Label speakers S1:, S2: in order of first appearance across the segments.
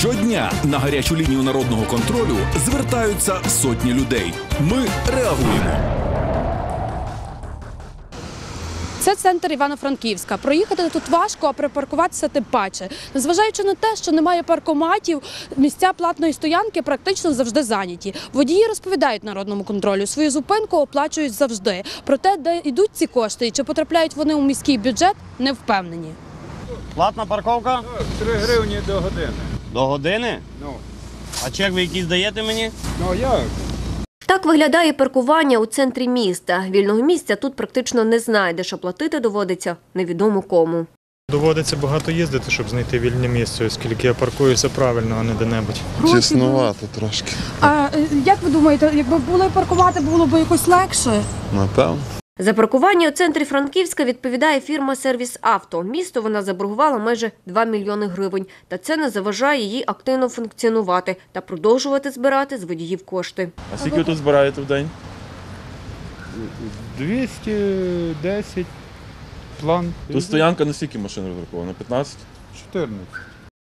S1: Щодня на гарячу лінію народного контролю звертаються сотні людей. Ми реагуємо.
S2: Це центр Івано-Франківська. Проїхати тут важко, а припаркуватися тим паче. Незважаючи на те, що немає паркоматів, місця платної стоянки практично завжди зайняті. Водії розповідають народному контролю, свою зупинку оплачують завжди. Проте, де йдуть ці кошти і чи потрапляють вони у міський бюджет, не впевнені.
S3: Платна парковка
S4: 3 гривні до години.
S3: До години.
S4: Ну,
S3: А чек ви якийсь даєте мені?
S4: ну як?
S5: Так виглядає паркування у центрі міста. Вільного місця тут практично не знайдеш, а платити доводиться невідомо кому.
S6: Доводиться багато їздити, щоб знайти вільне місце, оскільки я паркуюся правильно, а не де-небудь.
S7: Тіснувато трошки,
S2: А е, як ви думаєте, якби були паркувати, було б якось легше?
S7: напевно.
S5: За паркування у центрі Франківська відповідає фірма «Сервіс Авто». Місто вона заборгувала майже 2 мільйони гривень. Та це не заважає їй активно функціонувати та продовжувати збирати з водіїв кошти.
S8: А скільки ви тут збираєте в день?
S4: 210 план.
S8: Тут стоянка на скільки машин розрахована? 15?
S4: 14.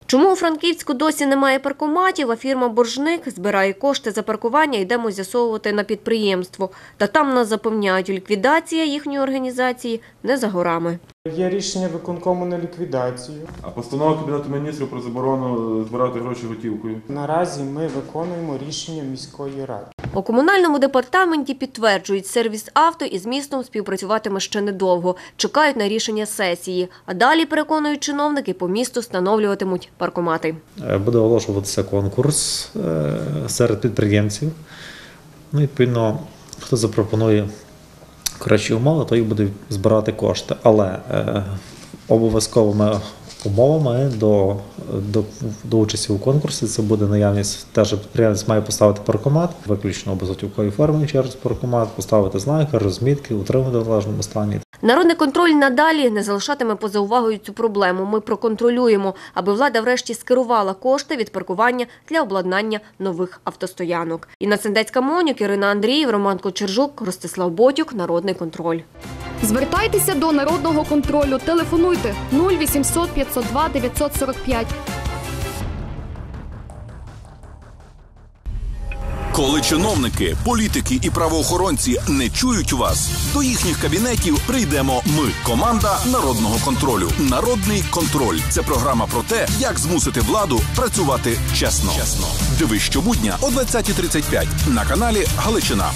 S5: Чому у Франківську досі немає паркоматів, а фірма «Боржник» збирає кошти за паркування, йдемо з'ясовувати на підприємство. Та там нас запевняють, ліквідація їхньої організації не за горами.
S6: Є рішення виконкому на ліквідацію.
S8: А постанова Кабінету міністрів про заборону збирати гроші готівкою.
S6: Наразі ми виконуємо рішення міської ради.
S5: У комунальному департаменті підтверджують, сервіс авто із містом співпрацюватиме ще недовго. Чекають на рішення сесії. А далі, переконують чиновники, по місту встановлюватимуть паркомати.
S9: Е, Буде оголошуватися конкурс е, серед підприємців. Ну, відповідно, хто запропонує кращі умови, той буде збирати кошти. Але е, обов'язковими умовами до, до, до участі у конкурсі це буде наявність, те, що підприємець має поставити паркомат, виключно у безготівковій формі через паркомат, поставити знаки, розмітки, утримувати в належному стані.
S5: Народний контроль надалі не залишатиме поза увагою цю проблему. Ми проконтролюємо, аби влада врешті скерувала кошти від паркування для обладнання нових автостоянок. Інна Сендецька Монюк, Ірина Андріїв, Роман Кочержук, Ростислав Ботюк. Народний контроль.
S10: Звертайтеся до народного контролю. Телефонуйте 0800 502 945.
S1: Коли чиновники, політики і правоохоронці не чують вас, до їхніх кабінетів прийдемо ми, команда народного контролю. Народний контроль це програма про те, як змусити владу працювати чесно. Чесно. Дивись щобудня о 20.35 на каналі Галичина.